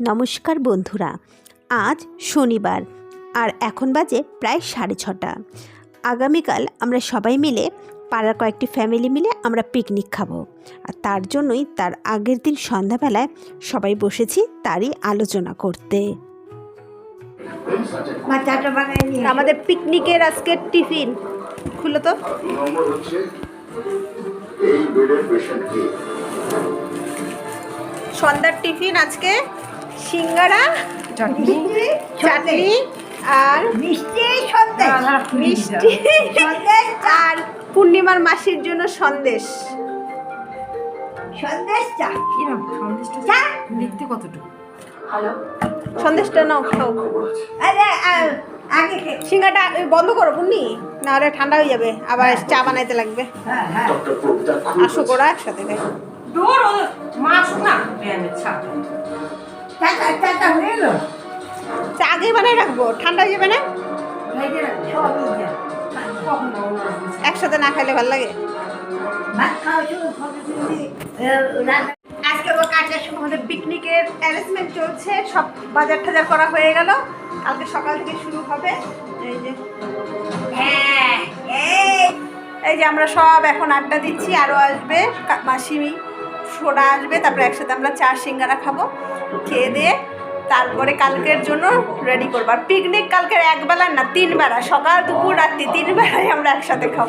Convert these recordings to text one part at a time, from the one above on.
নমস্কার বন্ধুরা আজ শনিবার আর এখন বাজে প্রায় সাড়ে ছটা। আগামীকাল আমরা সবাই মিলে পাড়ার কয়েকটি ফ্যামিলি মিলে আমরা পিকনিক খাব। আর তার জন্যই তার আগের দিন সন্ধ্যাবেলায় সবাই বসেছি তারই আলোচনা করতে। আমাদের পিকনিকের আজকের টিফিন। খুলো তো। সন্ধ্যার টিফিন আজকে সিঙ্গারা চাটনি আর মিষ্টি সন্দেশ। মিষ্টি সন্দেশ আর পূর্ণিমার মাসির জন্য সন্দেশ। সন্দেশ চা। কিরম? সন্দেশটা চা। দেখতে কতটুকু? সন্দেশটা নাও খাও। আরে আ- আগে সিঙ্গাটা বন্ধ করো পুন্নি। না হলে ঠান্ডা হয়ে যাবে। আবার চা বানাইতে লাগবে। হ্যাঁ হ্যাঁ। আসো করা একসাথে দূর না। আগেই বানাই রাখব, ঠান্ডা হয়ে যাবে না। একসাথে না খাইলে ভালো লাগে। আজকে কাজের সময় আমাদের পিকনিকের অ্যারেঞ্জমেন্ট চলছে, সব বাজার টাজার করা হয়ে গেল। কালকে সকাল থেকে শুরু হবে। এই যে হ্যাঁ এই যে আমরা সব এখন আড্ডা দিচ্ছি আরও আসবে মাসিমি। সোডা আসবে তারপরে একসাথে আমরা চা সিঙ্গারা খাব। খেয়ে দিয়ে তারপরে কালকের জন্য রেডি করব। আর পিকনিক কালকের এক বেলা না তিন বেলা সকাল দুপুর রাত্রি তিন বেলায় আমরা একসাথে খাব।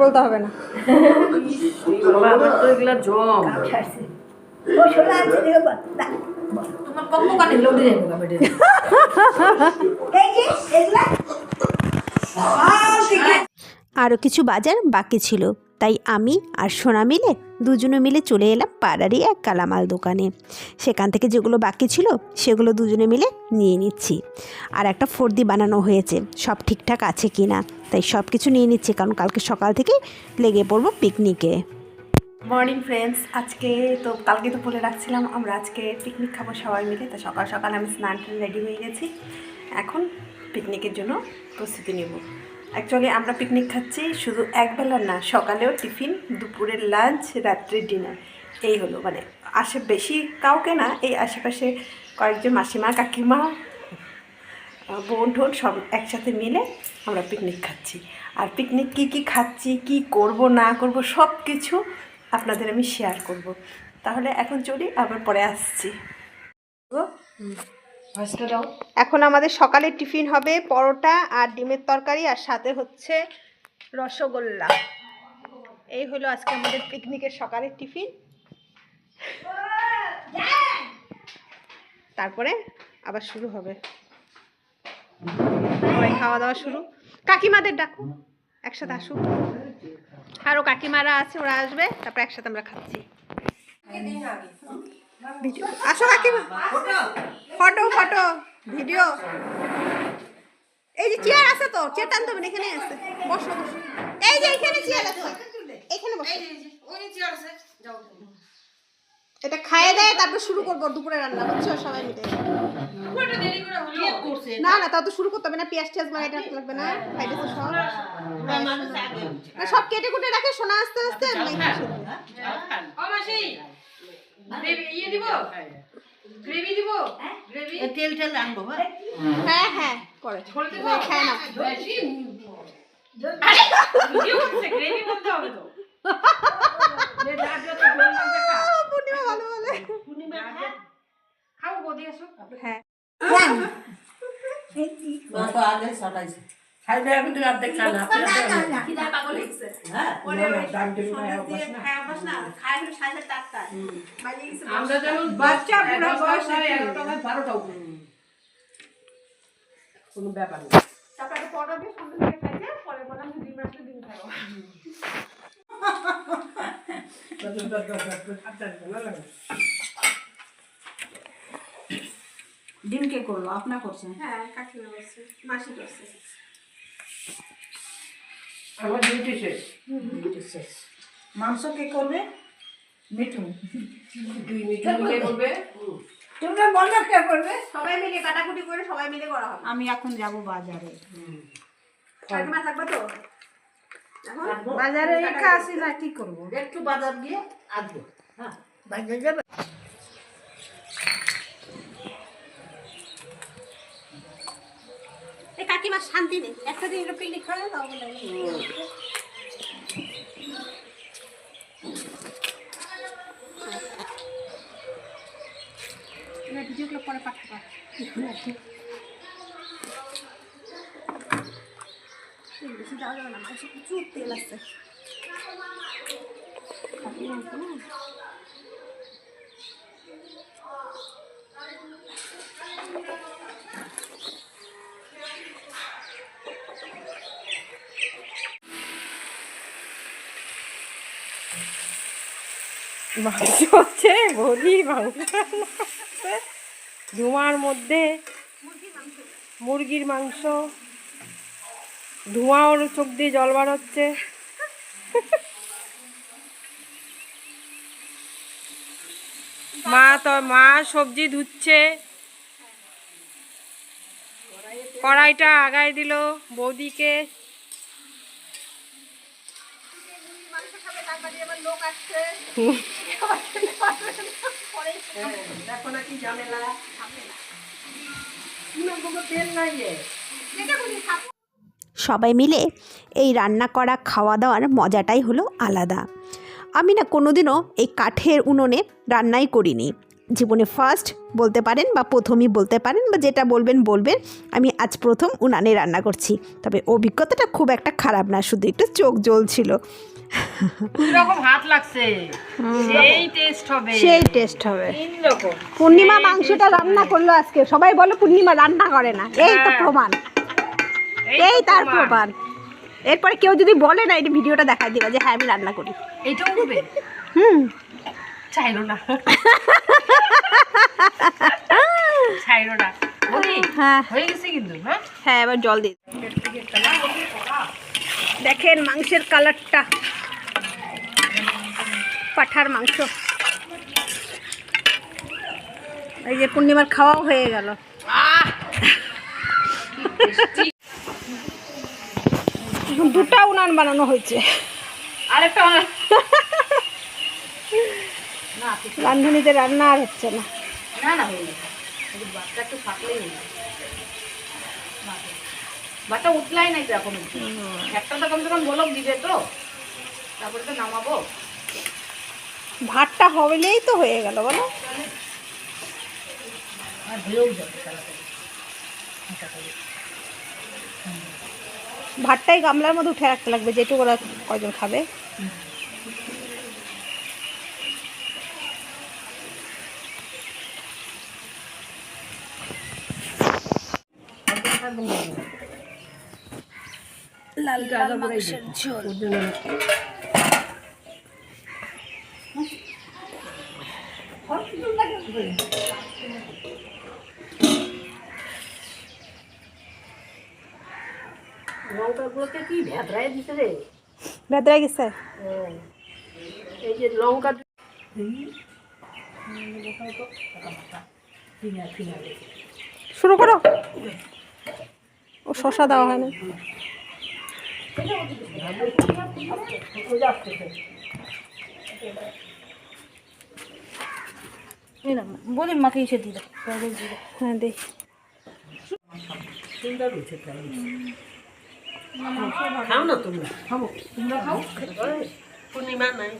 বলতে হবে না। জম। তোমার কত কানে লোডে যাবে বাবা এই যে, এগুলা? আরও কিছু বাজার বাকি ছিল তাই আমি আর সোনা মিলে দুজনে মিলে চলে এলাম পাড়ারই এক কালামাল দোকানে। সেখান থেকে যেগুলো বাকি ছিল সেগুলো দুজনে মিলে নিয়ে নিচ্ছি। আর একটা ফর্দি বানানো হয়েছে সব ঠিকঠাক আছে কি না তাই সব কিছু নিয়ে নিচ্ছি কারণ কালকে সকাল থেকে লেগে পড়ব পিকনিকে মর্নিং ফ্রেন্ডস, আজকে তো কালকে তো বলে রাখছিলাম, আমরা আজকে পিকনিক খাব সবাই মিলে, তো সকাল সকাল আমি স্নান রেডি হয়ে গেছি। এখন পিকনিকের জন্য প্রস্তুতি নেব। অ্যাকচুয়ালি আমরা পিকনিক খাচ্ছি শুধু একবেলার না, সকালেও টিফিন, দুপুরের লাঞ্চ রাত্রির ডিনার এই হলো মানে আশে বেশি কাউকে না, এই আশেপাশে কয়েকজন মাসিমা, কাকিমা, বোন টোন সব একসাথে মিলে আমরা পিকনিক খাচ্ছি। আর পিকনিক কি কি খাচ্ছি, কি করব, না করব সব কিছু আপনাদের আমি শেয়ার করব। তাহলে এখন চলি আবার পরে আসছি। এখন আমাদের সকালে টিফিন হবে পরোটা আর ডিমের তরকারি আর সাথে হচ্ছে রসগোল্লা। এই হলো আজকে আমাদের পিকনিকের সকালের টিফিন। তারপরে আবার শুরু হবে। খাওয়া দাওয়া শুরু। কাকিমাদের ডাকো। একসাথে আসুক। আরও কাকিমারা আছে, ওরা আসবে, তারপর একসাথে আমরা খাচ্ছি। আসো কাকিমা। Photo photo, video. এই যে চেয়ার আছে তো চেয়ার টানতে হবে এখানে আছে। বসো বসো। এই যে এখানে চেয়ার আছে। এখানে বসো। এটা খাইয়ে দেয়, তারপর শুরু করব দুপুরে রান্না, বুঝছ? সবাই মিলে। না না তাও তো শুরু করতে হবে না পেঁয়াজ টিয়াজ লাগাই রাখতে লাগবে না খাইতে তো সব। না, সব কেটে কুটে রাখে সোনা আস্তে আস্তে। তেল টেল আনব হ্যাঁ? হ্যাঁ করে। খায় না পূর্ণিমা ভালো বলে। হ্যাঁ। আমরা যেমন বাচ্চা বুড়া কোনো ব্যাপার না তারপরে পরোটা দিয়ে সন্ধ্যে থেকে খাইছে পরে বললাম যে ডিম আসলে ডিম খাব ডিম কে করল আপনা করছেন হ্যাঁ কাকিমা করছে মাসি করছে। আমার ডিউটি শেষ। শেষ। মাংস কে করবে? মিঠু। দুই মিঠু মিলে করবে? তোমরা বলো কে করবে? সবাই মিলে কাটাকুটি করে সবাই মিলে করা হবে। আমি এখন যাব বাজারে। কাকিমা থাকবে তো? বাজারে একা আসি না কি করব? একটু বাজার গিয়ে আসব। হ্যাঁ। বাজার যাবে কাকিমার শান্তি নেই? একটা দিন পিকনিক করে তাও বলে ভিডিওগুলো পরে পাঠাবো। বেশি যাবে না প্রচুর তেল আছে। মাংস হচ্ছে মাংস ধোঁয়ার মধ্যে মুরগির মাংস ধোঁয়া ওর চোখ দিয়ে জল বার হচ্ছে। মা তো মা সবজি ধুচ্ছে। কড়াইটা আগায় দিল বৌদিকে। দেখো না কি ঝামেলা তেল নাই সবাই মিলে এই রান্না করা খাওয়া দাওয়ার মজাটাই হলো আলাদা। আমি না কোনোদিনও এই কাঠের উনুনে রান্নাই করিনি। জীবনে ফার্স্ট বলতে পারেন বা প্রথমই বলতে পারেন বা যেটা বলবেন বলবেন। আমি আজ প্রথম উনানে রান্না করছি। তবে অভিজ্ঞতাটা খুব একটা খারাপ না, শুধু একটু চোখ জ্বলছিল। রকম হাত লাগছে? সেই টেস্ট হবে। সেই টেস্ট হবে। তিন রকম। পূর্ণিমা মাংসটা রান্না করল আজকে। সবাই বলে পূর্ণিমা রান্না করে না। এই তো হ্যাঁ। প্রমাণ। এই তার প্রমাণ। এরপরে কেউ যদি বলে না এটা ভিডিওটা দেখাই দিবা যে হ্যাঁ আমি রান্না করি। এইটাও হুম। চাইলো না। চাইলো না। হ্যাঁ। হয়ে গেছে কিন্তু হ্যাঁ হ্যাঁ এবার জল দিই দেখেন মাংসের কালারটা পাঠার মাংস। এই যে পূর্ণিমার খাওয়াও হয়ে গেল। দুটা উনান বানানো হয়েছে। আরেকটা রান্না আর হচ্ছে না। না না গেছে। শুধু বাচ্চা একটু থাকলেই বাচ্চা উঠলাই নাই তো এখন। একটা তো কমসে কম বলক দিবে তো। তারপরে তো নামাবো। ভাতটা হবেলেই তো হয়ে গেল বলো। ভাতটাই গামলার মধ্যে উঠে রাখতে লাগবে যেটুকু ওরা কয়জন খাবে। লাল লাল মাংসের ঝোল। লঙ্কাগুলোকে কি ভেতরায় রে? গেছে। হ্যাঁ। এই যে লঙ্কা শুরু করো। ও শশা দেওয়া হয় না। বলি মাকে এসে দিলে হ্যাঁ দেখ খাও না তোমরা। খাব। তোমরা খাও। পূর্ণিমা নাই।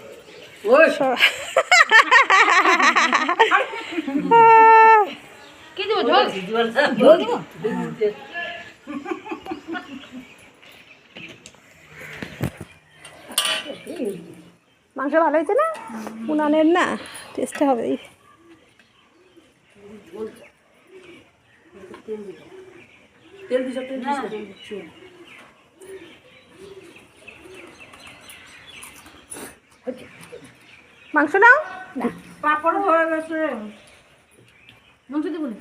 কি দেবো ঝোল জল দিব? মাংস ভালো হয়েছে না? উনানের না? টেস্টটা হবে। তেল দিছ তেল দিছ? মাংস নাও? পাপড় হয়ে গেছে। মাংস দিব না।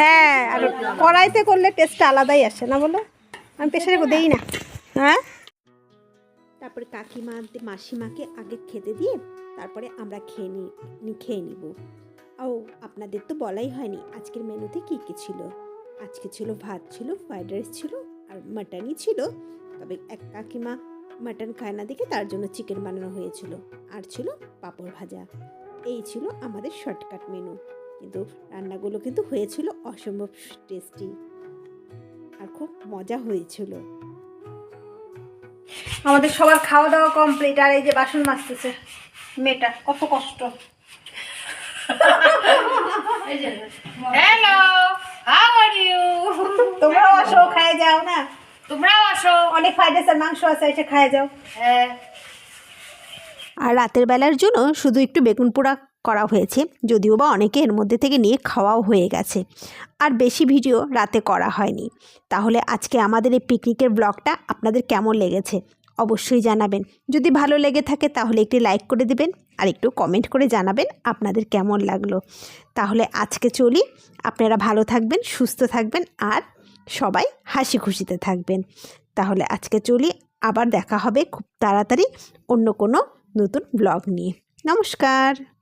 হ্যাঁ। আর কড়াইতে করলে টেস্টটা আলাদাই আসে না বলো? আমি প্রেশারে দেই না। হ্যাঁ? তারপরে কাকিমা, মাসিমাকে আগে খেতে দিয়ে তারপরে আমরা খেয়ে নি খেয়ে নিব। ও, আপনাদের তো বলাই হয়নি আজকের মেনুতে কী কী ছিল? আজকে ছিল ভাত ছিল, ফ্রাইড রাইস ছিল আর মাটনই ছিল। তবে এক কাকিমা মাটন খায় না দেখে তার জন্য চিকেন বানানো হয়েছিল। আর ছিল পাঁপড় ভাজা। এই ছিল আমাদের শর্টকাট মেনু। কিন্তু রান্নাগুলো কিন্তু হয়েছিল অসম্ভব টেস্টি। আর খুব মজা হয়েছিল। আমাদের সবার খাওয়া দাওয়া কমপ্লিট আর এই যে বাসন মাজতেছে মেয়েটা কত কষ্ট। হ্যালো হাউ আর ইউ তোমরাও আসো খায় যাও না? তোমরাও আসো। অনেক মাংস আছে এসে খায় যাও। হ্যাঁ। আর রাতের বেলার জন্য শুধু একটু বেগুন পোড়া করা হয়েছে যদিও বা অনেকে এর মধ্যে থেকে নিয়ে খাওয়াও হয়ে গেছে। আর বেশি ভিডিও রাতে করা হয়নি। তাহলে আজকে আমাদের এই পিকনিকের ব্লগটা আপনাদের কেমন লেগেছে? অবশ্যই জানাবেন। যদি ভালো লেগে থাকে তাহলে একটি লাইক করে দিবেন আর একটু কমেন্ট করে জানাবেন আপনাদের কেমন লাগল। তাহলে আজকে চলি। আপনারা ভালো থাকবেন, সুস্থ থাকবেন আর সবাই হাসি খুশিতে থাকবেন। তাহলে আজকে চলি। আবার দেখা হবে খুব তাড়াতাড়ি অন্য কোনো নতুন ব্লগ নিয়ে। নমস্কার!